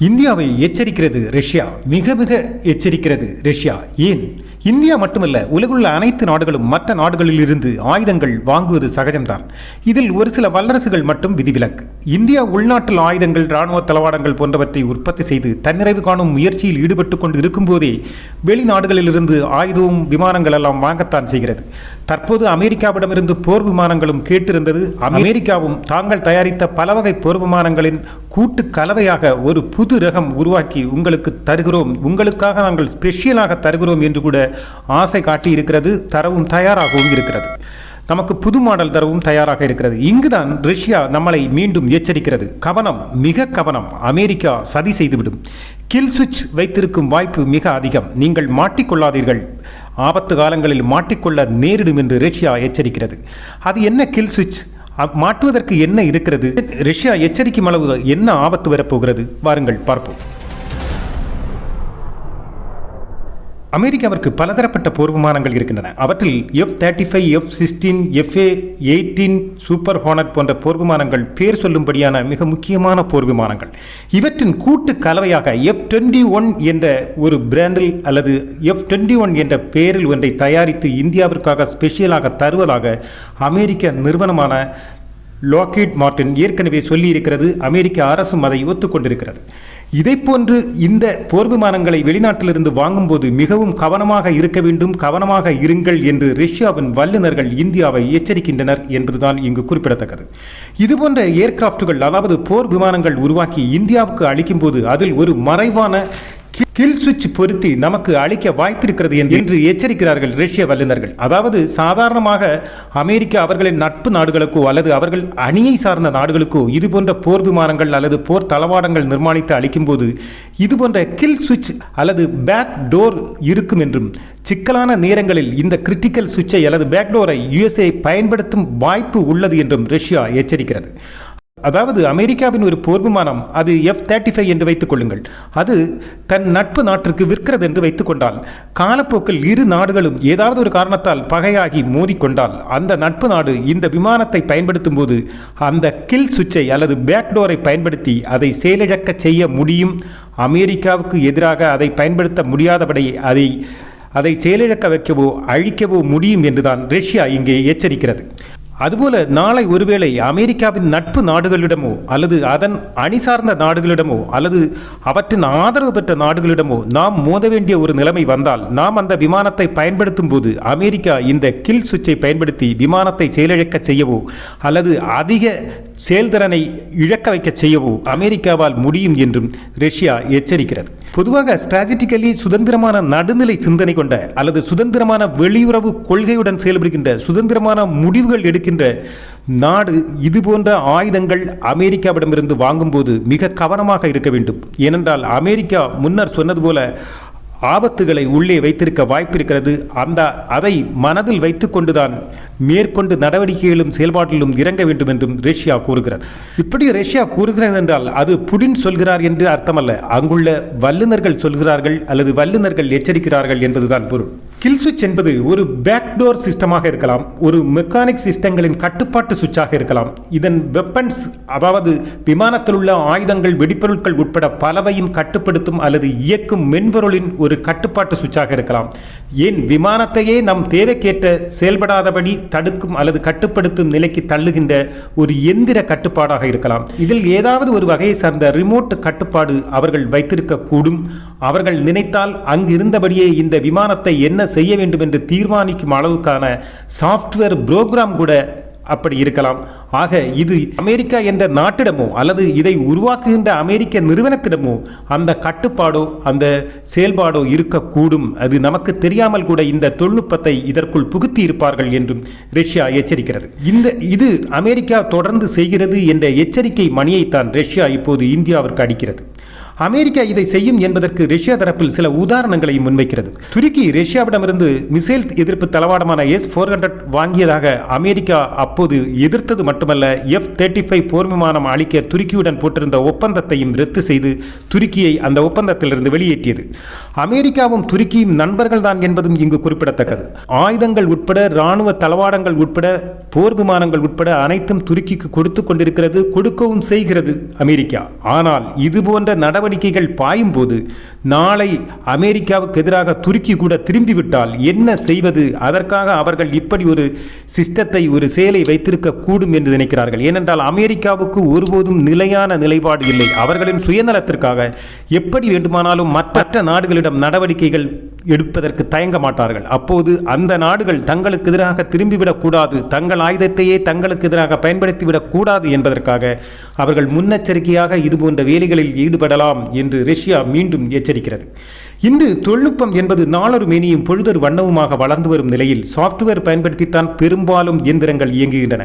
இந்தியாவை எச்சரிக்கிறது ரஷ்யா மிக மிக எச்சரிக்கிறது ரஷ்யா. ஏன்? இந்தியா மட்டுமல்ல உலகுள்ள அனைத்து நாடுகளும் மற்ற நாடுகளில் இருந்து ஆயுதங்கள் வாங்குவது சகஜம்தான். இதில் ஒரு சில வல்லரசுகள் மட்டும் விதிவிலக்கு. இந்தியா உள்நாட்டில் ஆயுதங்கள் இராணுவ தளவாடங்கள் போன்றவற்றை உற்பத்தி செய்து தன்னிறைவு காணும் முயற்சியில் ஈடுபட்டு கொண்டு இருக்கும்போதே வெளிநாடுகளிலிருந்து ஆயுதமும் விமானங்கள் எல்லாம் வாங்கத்தான் செய்கிறது. தற்போது அமெரிக்காவிடமிருந்து போர் விமானங்களும் கேட்டிருந்தது. அமெரிக்காவும் தாங்கள் தயாரித்த பல வகை போர் விமானங்களின் கூட்டு கலவையாக ஒரு புது ரகம் உருவாக்கி உங்களுக்கு தருகிறோம். உங்களுக்காக நாங்கள் ஸ்பெஷலாக தருகிறோம் என்று கூட ஆசை காட்டி இருக்கிறது தரவும் தயாராகவும் இருக்கிறது. நமக்கு புது மாடல் தரவும் தயாராக இருக்கிறது. இங்குதான் ரஷ்யா நம்மளை மீண்டும் எச்சரிக்கிறது. கவனம் மிக கவனம். அமெரிக்கா சதி செய்துவிடும். கில் சுவிட்ச் வைத்திருக்கும் வாய்ப்பு மிக அதிகம். நீங்கள் மாட்டிக்கொள்ளாதீர்கள். ஆபத்து காலங்களில் மாட்டிக்கொள்ள நேரிடும் என்று ரஷ்யா எச்சரிக்கிறது. அது என்ன கில் சுவிட்ச் மாற்றுவதற்கு மாட்டுவதற்கு என்ன இருக்கிறது? ரஷ்யா எச்சரிக்கும் அளவு என்ன ஆபத்து வரப்போகிறது? வாருங்கள் பார்ப்போம். அமெரிக்காவிற்கு பலதரப்பட்ட போர் விமானங்கள் இருக்கின்றன. அவற்றில் F thirty five F sixteen F A eighteen super hornet போன்ற போர் விமானங்கள் பேர் சொல்லும்படியான மிக முக்கியமான போர் விமானங்கள் இவற்றின் கூட்டு கலவையாக எஃப் டுவெண்ட்டி ஒன் என்ற ஒரு பிராண்டில் அல்லது எஃப் டுவெண்ட்டி ஒன் என்ற பெயரில் ஒன்றை தயாரித்து இந்தியாவிற்காக ஸ்பெஷலாக தருவதாக அமெரிக்க நிறுவனமான லாக்கீட் மார்ட்டின் ஏற்கனவே சொல்லியிருக்கிறது. அமெரிக்க அரசும் அதை ஒத்துக்கொண்டிருக்கிறது. இதைப்போன்று இந்த போர் விமானங்களை வெளிநாட்டிலிருந்து வாங்கும்போது மிகவும் கவனமாக இருக்க வேண்டும் கவனமாக இருங்கள் என்று ரஷ்யாவின் வல்லுநர்கள் இந்தியாவை எச்சரிக்கின்றனர் என்பதுதான் இங்கு குறிப்பிடத்தக்கது. இதுபோன்ற ஏர்கிராப்டுகள் அதாவது போர் விமானங்கள் உருவாக்கி இந்தியாவுக்கு அளிக்கும்போது அதில் ஒரு மறைவான கில் சுவிட்ச் பொருத்தி நமக்கு அளிக்க வாய்ப்பிருக்கிறது என்று- என்று எச்சரிக்கிறார்கள் ரஷ்ய வல்லுநர்கள். அதாவது சாதாரணமாக அமெரிக்கா அவர்களின் நட்பு நாடுகளுக்கோ அல்லது அவர்கள் அணியை சார்ந்த நாடுகளுக்கோ இது போன்ற போர் விமானங்கள் அல்லது போர் தளவாடங்கள் நிர்மாணித்து அளிக்கும்போது இது போன்ற கில் சுவிட்ச் அல்லது பேக் டோர் இருக்கும் என்றும் சிக்கலான நேரங்களில் இந்த கிரிட்டிக்கல் சுவிட்சை அல்லது பேக்டோரை யுஎஸ்ஏ பயன்படுத்தும் வாய்ப்பு உள்ளது என்றும் ரஷ்யா எச்சரிக்கிறது. அதாவது அமெரிக்காவின் ஒரு போர் விமானம் அது எஃப் தேர்ட்டி ஃபைவ் என்று வைத்துக் கொள்ளுங்கள். அது தன் நட்பு நாட்டிற்கு விற்கிறது என்று வைத்துக் கொண்டால் காலப்போக்கில் இரு நாடுகளும் ஏதாவது ஒரு காரணத்தால் பகையாகி மோதிக்கொண்டால் அந்த நட்பு நாடு இந்த விமானத்தை பயன்படுத்தும் போது அந்த கில் சுவிட்சை அல்லது பேக்டோரை பயன்படுத்தி அதை செயலிழக்க செய்ய முடியும். அமெரிக்காவுக்கு எதிராக அதை பயன்படுத்த முடியாதபடி அதை அதை செயலிழக்க வைக்கவோ அழிக்கவோ முடியும் என்றுதான் ரஷ்யா இங்கே எச்சரிக்கிறது. அதுபோல நாளை ஒருவேளை அமெரிக்காவின் நட்பு நாடுகளிடமோ அல்லது அதன் அணி சார்ந்த நாடுகளிடமோ அல்லது அவற்றின் ஆதரவு பெற்ற நாடுகளிடமோ நாம் மோத வேண்டிய ஒரு நிலைமை வந்தால் நாம் அந்த விமானத்தை பயன்படுத்தும் போது அமெரிக்கா இந்த கில் சுவிட்சை பயன்படுத்தி விமானத்தை செயலிழக்க செய்யவோ அல்லது அதிக செயல்திறனை இழக்க வைக்க செய்யவோ அமெரிக்காவால் முடியும் என்றும் ரஷ்யா எச்சரிக்கிறது. பொதுவாக ஸ்ட்ராட்டஜிக்கலி சுதந்திரமான நடுநிலை சிந்தனை கொண்ட அல்லது சுதந்திரமான வெளியுறவு கொள்கையுடன் செயல்படுகின்ற சுதந்திரமான முடிவுகள் எடுக்கின்ற நாடு இது போன்ற ஆயுதங்கள் அமெரிக்காவிடமிருந்து வாங்கும்போது மிக கவனமாக இருக்க வேண்டும். ஏனென்றால் அமெரிக்கா முன்னர் சொன்னது போல ஆபத்துகளை உள்ளே வைத்திருக்க வாய்ப்பிருக்கிறது. அந்த அதை மனதில் வைத்துக்கொண்டுதான் மேற்கொண்டு நடவடிக்கைகளும் செயல்பாட்டிலும் இறங்க வேண்டும் என்றும் ரஷ்யா கூறுகிறது. இப்படி ரஷ்யா கூறுகிறது என்றால் அது புடின் சொல்கிறார் என்று அர்த்தமல்ல. அங்குள்ள வல்லுநர்கள் சொல்கிறார்கள் அல்லது வல்லுநர்கள் எச்சரிக்கிறார்கள் என்பதுதான் பொருள். கில் சுவிட்ச் என்பது ஒரு பேக்டோர் சிஸ்டமாக இருக்கலாம் ஒரு மெக்கானிக் சிஸ்டங்களின் கட்டுப்பாட்டு சுவிட்சாக இருக்கலாம். இதன் வெப்பன்ஸ் அதாவது விமானத்தில் உள்ள ஆயுதங்கள் வெடிப்பொருட்கள் உட்பட பலவையும் கட்டுப்படுத்தும் அல்லது இயக்கும் மென்பொருளின் ஒரு கட்டுப்பாட்டு சுவிட்சாக இருக்கலாம். ஏன் விமானத்தையே நம் தேவைக்கேற்ற செயல்படாதபடி தடுக்கும் அல்லது கட்டுப்படுத்தும் நிலைக்கு தள்ளுகின்ற ஒரு எந்திர கட்டுப்பாடாக இருக்கலாம். இதில் ஏதாவது ஒரு வகையை சார்ந்த ரிமோட் கட்டுப்பாடு அவர்கள் வைத்திருக்கக்கூடும். அவர்கள் நினைத்தால் அங்கிருந்தபடியே இந்த விமானத்தை என்ன செய்ய வேண்டும் என்று தீர்மானிக்கும் அளவுக்கான சாஃப்ட்வேர் புரோகிராம் கூட அப்படி இருக்கலாம். ஆக இது அமெரிக்கா என்ற நாட்டிடமோ அல்லது இதை உருவாக்குகின்ற அமெரிக்க நிறுவனத்திடமோ அந்த கட்டுப்பாடோ அந்த செயல்பாடோ இருக்கக்கூடும். அது நமக்கு தெரியாமல் கூட இந்த தொழில்நுட்பத்தை இதற்குள் புகுத்தி இருப்பார்கள் என்றும் ரஷ்யா எச்சரிக்கிறது. இந்த இது அமெரிக்கா தொடர்ந்து செய்கிறது என்ற எச்சரிக்கை மணியைத்தான் ரஷ்யா இப்போது இந்தியாவிற்கு அடிக்கிறது. அமெரிக்கா இதை செய்யும் என்பதற்கு ரஷ்யா தரப்பில் சில உதாரணங்களை முன்வைக்கிறது. துருக்கி ரஷ்யாவிடமிருந்து மிசைல் எதிர்ப்பு தளவாடமான எஸ் ஃபோர் ஹண்ட்ரட் வாங்கியதாக அமெரிக்கா அப்போது எதிர்த்தது மட்டுமல்ல எஃப் தேர்ட்டி ஃபைவ் போர் விமானம் அளிக்க துருக்கியுடன் போட்டிருந்த ஒப்பந்தத்தையும் ரத்து செய்து துருக்கியை அந்த ஒப்பந்தத்திலிருந்து வெளியேற்றியது. அமெரிக்காவும் துருக்கியும் நண்பர்கள் தான் என்பதும் இங்கு குறிப்பிடத்தக்கது. ஆயுதங்கள் உட்பட இராணுவ தளவாடங்கள் உட்பட போர் விமானங்கள் உட்பட அனைத்தும் துருக்கிக்கு கொடுத்து கொண்டிருக்கிறது கொடுக்கவும் செய்கிறது அமெரிக்கா. ஆனால் இது போன்ற நடவடிக்கைகள் பாயும் போது நாளை அமெரிக்காவுக்கு எதிராக துருக்கி கூட திரும்பிவிட்டால் என்ன செய்வது? அதற்காக அவர்கள் இப்படி ஒரு சிஸ்டத்தை ஒரு செயலை வைத்திருக்க கூடும் என்று நினைக்கிறார்கள். ஏனென்றால் அமெரிக்காவுக்கு ஒருபோதும் நிலையான நிலைப்பாடு இல்லை. அவர்களின் சுயநலத்திற்காக எப்படி வேண்டுமானாலும் மற்ற நாடுகளிடம் நடவடிக்கைகள் எடுப்பதற்கு தயங்க மாட்டார்கள். அப்போது அந்த நாடுகள் தங்களுக்கு எதிராக திரும்பிவிடக் கூடாது தங்கள் ஆயுதத்தையே தங்களுக்கு எதிராக பயன்படுத்திவிடக் கூடாது என்பதற்காக அவர்கள் முன்னெச்சரிக்கையாக இதுபோன்ற வேலைகளில் ஈடுபடலாம். என்று ரஷ்யா மீண்டும் எச்சரிக்கிறது. இன்று தொழில்நுட்பம் என்பது நாளொரு மேனியும் பொழுதொரு வண்ணவுமாக வளர்ந்து வரும் நிலையில் சாஃப்ட்வேர் பயன்படுத்தித்தான் பெரும்பாலும் இயந்திரங்கள் இயங்குகின்றன.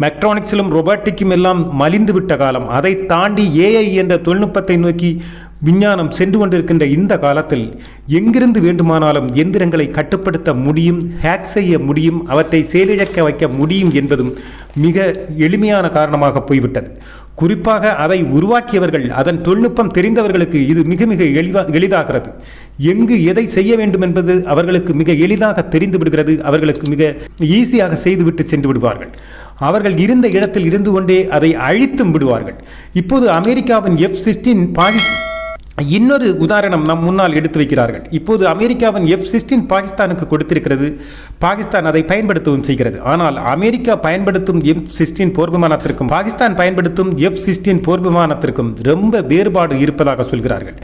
மெக்ட்ரானிக்ஸிலும் ரொபாட்டிக்கும் எல்லாம் மலிந்துவிட்ட காலம். அதை தாண்டி ஏஐ என்ற தொழில்நுட்பத்தை நோக்கி விஞ்ஞானம் சென்று கொண்டிருக்கின்ற இந்த காலத்தில் எங்கிருந்து வேண்டுமானாலும் எந்திரங்களை கட்டுப்படுத்த முடியும் ஹேக் செய்ய முடியும் அவற்றை செயலிழக்க வைக்க முடியும் என்பதும் மிக எளிமையான காரணமாக போய்விட்டது. குறிப்பாக அதை உருவாக்கியவர்கள் அதன் தொழில்நுட்பம் தெரிந்தவர்களுக்கு இது மிக மிக எளிவா எளிதாகிறது. எங்கு எதை செய்ய வேண்டும் என்பது அவர்களுக்கு மிக எளிதாக தெரிந்து விடுகிறது அவர்களுக்கு மிக ஈஸியாக செய்துவிட்டு சென்று விடுவார்கள். அவர்கள் இருந்த இடத்தில் இருந்து கொண்டே அதை அழித்தும் விடுவார்கள். இப்போது அமெரிக்காவின் எஃப் சிக்ஸ்டீன் பாகி இன்னொரு உதாரணம் நம் முன்னால் எடுத்து வைக்கிறார்கள். இப்போது அமெரிக்காவின் எஃப் சிக்ஸ்டீன் பாகிஸ்தானுக்கு கொடுத்திருக்கிறது. பாகிஸ்தான் அதை பயன்படுத்தவும் செய்கிறது. ஆனால் அமெரிக்கா பயன்படுத்தும் எஃப் சிக்ஸ்டீன் போர் விமானத்திற்கும் பாகிஸ்தான் பயன்படுத்தும் எஃப் சிக்ஸ்டீன் போர் விமானத்திற்கும் ரொம்ப வேறுபாடு இருப்பதாக சொல்கிறார்கள்.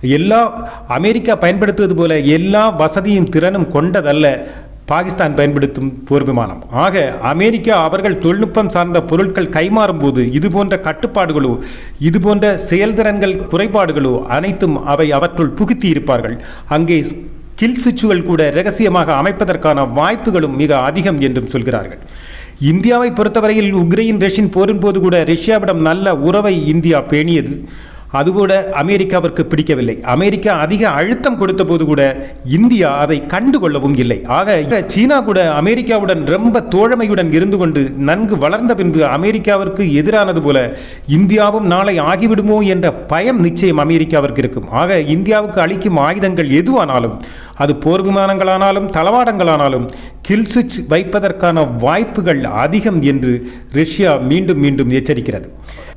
எல்லா அமெரிக்கா பயன்படுத்துவது போல எல்லா வசதியும் திறனும் கொண்டதல்ல. பாகிஸ்தான் பயன்படுத்தும் போர் விமானம் ஆக அமெரிக்கா அவர்கள் தொழில்நுட்பம் சார்ந்த பொருட்கள் கைமாறும் போது இது போன்ற கட்டுப்பாடுகளோ இது போன்ற செயல்திறன்கள் குறைபாடுகளோ அனைத்தும் அவை அவற்றுள் புகுத்தி இருப்பார்கள் அங்கே கில் சுவிட்சுகள் கூட ரகசியமாக அமைப்பதற்கான வாய்ப்புகளும் மிக அதிகம் என்றும் சொல்கிறார்கள். இந்தியாவை பொறுத்தவரையில் உக்ரைன் ரஷ்யன் போரின் போது கூட ரஷ்யாவிடம் நல்ல உறவை இந்தியா பேணியது. அதுகூட அமெரிக்காவிற்கு பிடிக்கவில்லை. அமெரிக்கா அதிக அழுத்தம் கொடுத்த போது கூட இந்தியா அதை கண்டுகொள்ளவும் இல்லை. ஆக சீனா கூட அமெரிக்காவுடன் ரொம்ப தோழமையுடன் இருந்து கொண்டு நன்கு வளர்ந்த பின்பு அமெரிக்காவிற்கு எதிரானது போல இந்தியாவும் நாளை ஆகிவிடுமோ என்ற பயம் நிச்சயம் அமெரிக்காவிற்கு இருக்கும். ஆக இந்தியாவுக்கு அளிக்கும் ஆயுதங்கள் எதுவானாலும் அது போர் விமானங்களானாலும் தளவாடங்களானாலும் கில் சுவிட்ச் வைப்பதற்கான வாய்ப்புகள் அதிகம் என்று ரஷ்யா மீண்டும் மீண்டும் எச்சரிக்கிறது.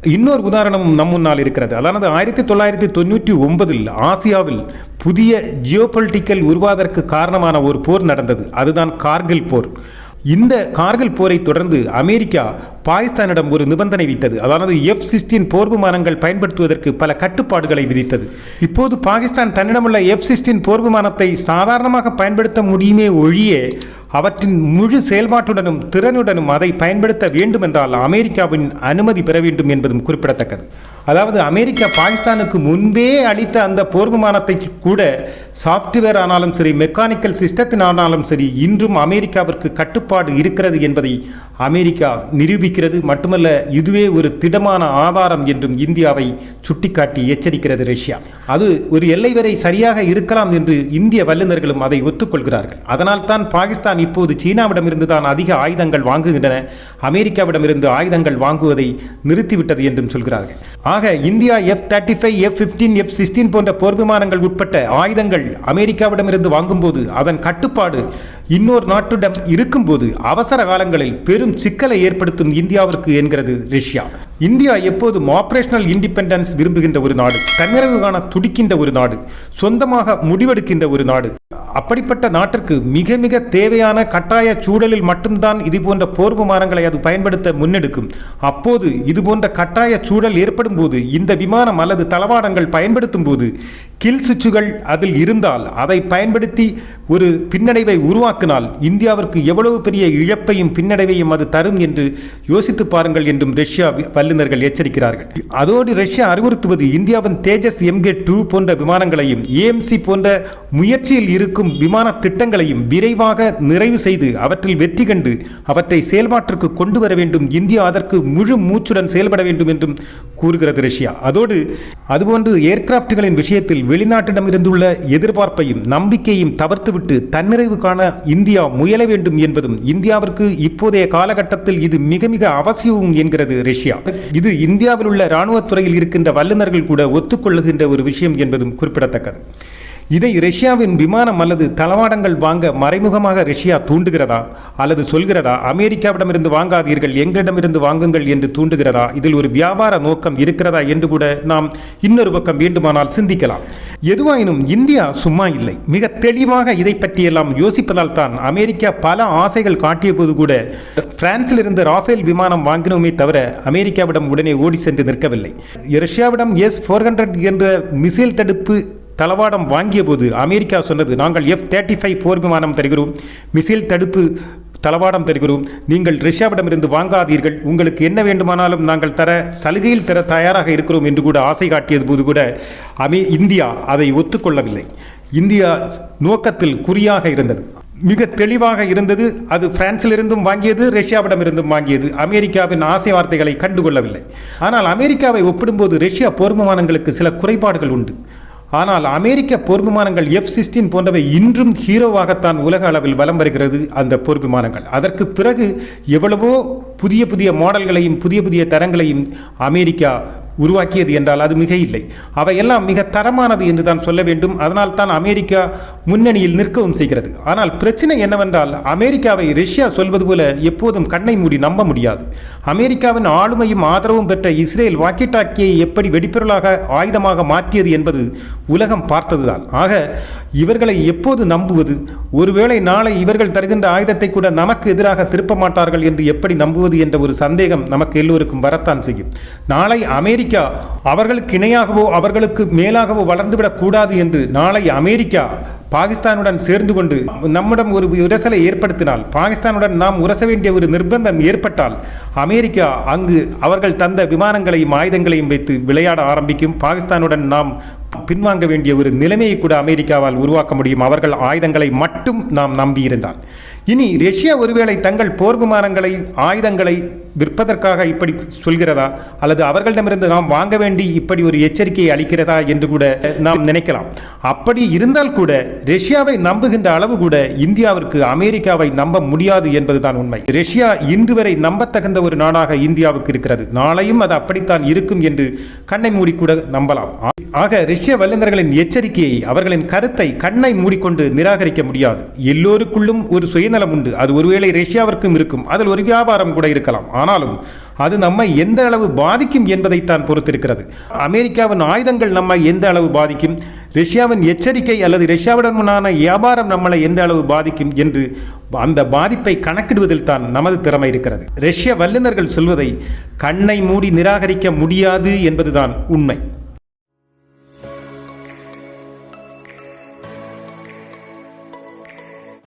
இன்னொரு உதாரணமும் நம் முன்னால் இருக்கிறது. அதானது ஆயிரத்தி தொள்ளாயிரத்தி தொண்ணூற்றி ஒன்பதில் ஆசியாவில் புதிய ஜியோபொலிட்டிக்கல் உருவாதற்கு காரணமான ஒரு போர் நடந்தது. அதுதான் கார்கில் போர். இந்த கார்கில் போரை தொடர்ந்து அமெரிக்கா பாகிஸ்தானிடம் ஒரு நிபந்தனை வித்தது அதாவது எஃப் சிக்ஸ்டீன் போர் விமானங்கள் பயன்படுத்துவதற்கு பல கட்டுப்பாடுகளை விதித்தது. இப்போது பாகிஸ்தான் தன்னிடமுள்ள எஃப் சிக்ஸ்டீன் போர் விமானத்தை சாதாரணமாக பயன்படுத்த முடியுமே ஒழிய அவற்றின் முழு செயல்பாட்டுடனும் திறனுடனும் அதை பயன்படுத்த வேண்டுமென்றால் அமெரிக்காவின் அனுமதி பெற வேண்டும் என்பதும் குறிப்பிடத்தக்கது. அதாவது அமெரிக்கா பாகிஸ்தானுக்கு முன்பே அளித்த அந்த போர் விமானத்தை கூட சாஃப்ட்வேர் ஆனாலும் சரி மெக்கானிக்கல் சிஸ்டத்தின் ஆனாலும் சரி இன்றும் அமெரிக்காவிற்கு கட்டுப்பாடு இருக்கிறது என்பதை அமெரிக்கா நிரூபிக்கிறது மட்டுமல்ல இதுவே ஒரு திடமான ஆதாரம் என்றும் இந்தியாவை சுட்டிக்காட்டி எச்சரிக்கிறது ரஷ்யா. அது ஒரு எல்லை வரை சரியாக இருக்கலாம் என்று இந்திய வல்லுநர்களும் அதை ஒத்துக்கொள்கிறார்கள். அதனால் தான் பாகிஸ்தான் இப்போது சீனாவிடமிருந்து தான் அதிக ஆயுதங்கள் வாங்குகின்றன. அமெரிக்காவிடமிருந்து ஆயுதங்கள் வாங்குவதை நிறுத்திவிட்டது என்றும் சொல்கிறார்கள். ஆக India F thirty five F fifteen F sixteen போன்ற போர் விமானங்கள் உட்பட்ட ஆயுதங்கள் அமெரிக்காவிடமிருந்து வாங்கும்போது அதன் கட்டுப்பாடு இன்னொரு நாட்டிடம் இருக்கும்போது அவசர காலங்களில் பெரும் சிக்கலை ஏற்படுத்தும் இந்தியாவிற்கு என்கிறது ரஷ்யா. இந்தியா எப்போதும் ஆபரேஷனல் இண்டிபெண்டன்ஸ் விரும்புகின்ற ஒரு நாடு தன்னிறைவு காண துடிக்கின்ற ஒரு நாடு சொந்தமாக முடிவெடுக்கின்ற ஒரு நாடு. அப்படிப்பட்ட நாட்டிற்கு மிக மிக தேவையான கட்டாய சூழலில் மட்டும்தான் இது போன்ற போர் விமானங்களை அது பயன்படுத்த முன்னெடுக்கும். அப்போது இது போன்ற கட்டாய சூழல் ஏற்படும் போது இந்த விமானம் அல்லது தளவாடங்கள் பயன்படுத்தும் போது கில் சுவிட்சுகள் அதில் இருந்தால் அதை பயன்படுத்தி ஒரு பின்னடைவை உருவாக்கினால் இந்தியாவிற்கு எவ்வளவு பெரிய இழப்பையும் பின்னடைவையும் அது தரும் என்று யோசித்து பாருங்கள் என்றும் ரஷ்யா வல்லுநர்கள் எச்சரிக்கிறார்கள். அதோடு ரஷ்யா அறிவுறுத்துவது இந்தியாவின் தேஜஸ் எம்கே டூ போன்ற விமானங்களையும் ஏஎம்சி போன்ற முயற்சியில் இருக்கும் விமான திட்டங்களையும் விரைவாக நிறைவு செய்து அவற்றில் வெற்றி கண்டு அவற்றை செயல்பாட்டிற்கு கொண்டு வர வேண்டும். இந்தியா அதற்கு முழு மூச்சுடன் செயல்பட வேண்டும் என்றும் கூறுகிறது ரஷ்யா. அதோடு அதுபோன்று ஏர்கிராப்டுகளின் விஷயத்தில் வெளிநாட்டிடம் இருந்துள்ள எதிர்பார்ப்பையும் நம்பிக்கையும் தவிர்த்துவிட்டு தன்னிறைவு காண இந்தியா முயல வேண்டும் என்பதும் இந்தியாவிற்கு இப்போதைய காலகட்டத்தில் இது மிக மிக அவசியம் என்கிறது ரஷ்யா. இது இந்தியாவில் உள்ள இராணுவத்துறையில் இருக்கின்ற வல்லுநர்கள் கூட ஒத்துக்கொள்ளுகின்ற ஒரு விஷயம் என்பதும் குறிப்பிடத்தக்கது. இதை ரஷ்யாவின் விமானம் அல்லது தளவாடங்கள் வாங்க மறைமுகமாக ரஷ்யா தூண்டுகிறதா? அல்லது சொல்கிறதா அமெரிக்காவிடமிருந்து வாங்காதீர்கள் எங்களிடமிருந்து வாங்குங்கள் என்று தூண்டுகிறதா? இதில் ஒரு வியாபார நோக்கம் இருக்கிறதா என்று கூட நாம் இன்னொரு பக்கம் வேண்டுமானால் சிந்திக்கலாம். எதுவாயினும் இந்தியா சும்மா இல்லை. மிக தெளிவாக இதை பற்றியெல்லாம் யோசிப்பதால் தான் அமெரிக்கா பல ஆசைகள் காட்டிய போது கூட பிரான்சில் இருந்து ராஃபேல் விமானம் வாங்கினோமே தவிர அமெரிக்காவிடம் உடனே ஓடி சென்று நிற்கவில்லை. ரஷ்யாவிடம் எஸ் ஃபோர் ஹண்ட்ரட் என்ற மிசைல் தடுப்பு தளவாடம் வாங்கிய போது அமெரிக்கா சொன்னது நாங்கள் எஃப் தேர்ட்டி ஃபைவ் போர் விமானம் தருகிறோம். மிசைல் தடுப்பு தளவாடம் தருகிறோம். நீங்கள் ரஷ்யாவிடமிருந்து வாங்காதீர்கள். உங்களுக்கு என்ன வேண்டுமானாலும் நாங்கள் தர சலுகையில் தர தயாராக இருக்கிறோம் என்று கூட ஆசை காட்டியது போது கூட அமே இந்தியா அதை ஒத்துக்கொள்ளவில்லை. இந்தியா நோக்கத்தில் குறியாக இருந்தது. மிக தெளிவாக இருந்தது. அது பிரான்சிலிருந்தும் வாங்கியது ரஷ்யாவிடமிருந்தும் வாங்கியது. அமெரிக்காவின் ஆசை வார்த்தைகளை கண்டுகொள்ளவில்லை. ஆனால் அமெரிக்காவை ஒப்பிடும்போது ரஷ்யா போர் விமானங்களுக்கு சில குறைபாடுகள் உண்டு. ஆனால் அமெரிக்க போர் விமானங்கள் எஃப் சிக்ஸ்டீன் போன்றவை இன்றும் ஹீரோவாகத்தான் உலக அளவில் வலம் வருகிறது அந்த போர் விமானங்கள். அதற்கு பிறகு எவ்வளவோ புதிய புதிய மாடல்களையும் புதிய புதிய தரங்களையும் அமெரிக்கா உருவாக்கியது என்றால் அது மிக இல்லை. அவையெல்லாம் மிக தரமானது என்று தான் சொல்ல வேண்டும். அதனால் தான் அமெரிக்கா முன்னணியில் நிற்கவும் செய்கிறது. ஆனால் பிரச்சனை என்னவென்றால் அமெரிக்காவை ரஷ்யா சொல்வது போல எப்போதும் கண்ணை மூடி நம்ப முடியாது. அமெரிக்காவின் ஆளுமையும் ஆதரவும் பெற்ற இஸ்ரேல் வாக்கிட்டாக்கியை எப்படி வெடிப்பொருளாக ஆயுதமாக மாற்றியது என்பது உலகம் பார்த்ததுதான். ஆக இவர்களை எப்போது நம்புவது? ஒருவேளை நாளை இவர்கள் தருகின்ற ஆயுதத்தை கூட நமக்கு எதிராக திருப்ப மாட்டார்கள் என்று எப்படி நம்புவது என்ற ஒரு சந்தேகம் நமக்கு எல்லோருக்கும் வரத்தான் செய்யும். நாளை அமெரிக்க அவர்களுக்கு இணையாகவோ அவர்களுக்கு மேலாகவோ வளர்ந்துவிடக் கூடாது என்று நாளை அமெரிக்கா பாகிஸ்தானுடன் சேர்ந்து கொண்டு நம்மிடம் ஒரு உரசலை ஏற்படுத்தினால் பாகிஸ்தானுடன் நாம் உரச வேண்டிய ஒரு நிர்பந்தம் ஏற்பட்டால் அமெரிக்கா அங்கு அவர்கள் தந்த விமானங்களையும் ஆயுதங்களையும் வைத்து விளையாட ஆரம்பிக்கும். பாகிஸ்தானுடன் நாம் பின்வாங்க வேண்டிய ஒரு நிலைமையை கூட அமெரிக்காவால் உருவாக்க முடியும். அவர்கள் ஆயுதங்களை மட்டும் நாம் நம்பியிருந்தால். இனி ரஷ்யா ஒருவேளை தங்கள் போர் விமானங்களை ஆயுதங்களை விற்பதற்காக இப்படி சொல்கிறதா? அல்லது அவர்களிடமிருந்து நாம் வாங்க வேண்டி இப்படி ஒரு எச்சரிக்கையை அளிக்கிறதா என்று கூட நாம் நினைக்கலாம். அப்படி இருந்தால் கூட ரஷ்யாவை நம்புகின்ற அளவு கூட இந்தியாவிற்கு அமெரிக்காவை நம்ப முடியாது என்பதுதான் உண்மை. ரஷ்யா இன்று வரை நம்பத்தகுந்த ஒரு நாடாக இந்தியாவுக்கு இருக்கிறது. நாளையும் அது அப்படித்தான் இருக்கும் என்று கண்ணை மூடி கூட நம்பலாம். ஆக ரஷ்ய வல்லுநர்களின் எச்சரிக்கையை அவர்களின் கருத்தை கண்ணை மூடிக்கொண்டு நிராகரிக்க முடியாது. எல்லோருக்குள்ளும் ஒரு சுய சுயநலம் உண்டு அது ஒருவேளை ரஷ்யாவிற்கும் இருக்கும். அதில் ஒரு வியாபாரம் கூட இருக்கலாம். ஆனாலும் அது நம்மை எந்த அளவு பாதிக்கும் என்பதைத்தான் பொறுத்திருக்கிறது. அமெரிக்காவின் ஆயுதங்கள் நம்மை எந்த அளவு பாதிக்கும்? ரஷ்யாவின் எச்சரிக்கை அல்லது ரஷ்யாவுடனான வியாபாரம் நம்மளை எந்த அளவு பாதிக்கும் என்று அந்த பாதிப்பை கணக்கிடுவதில் தான் நமது திறமை இருக்கிறது. ரஷ்ய வல்லுநர்கள் சொல்வதை கண்ணை மூடி நிராகரிக்க முடியாது என்பதுதான் உண்மை.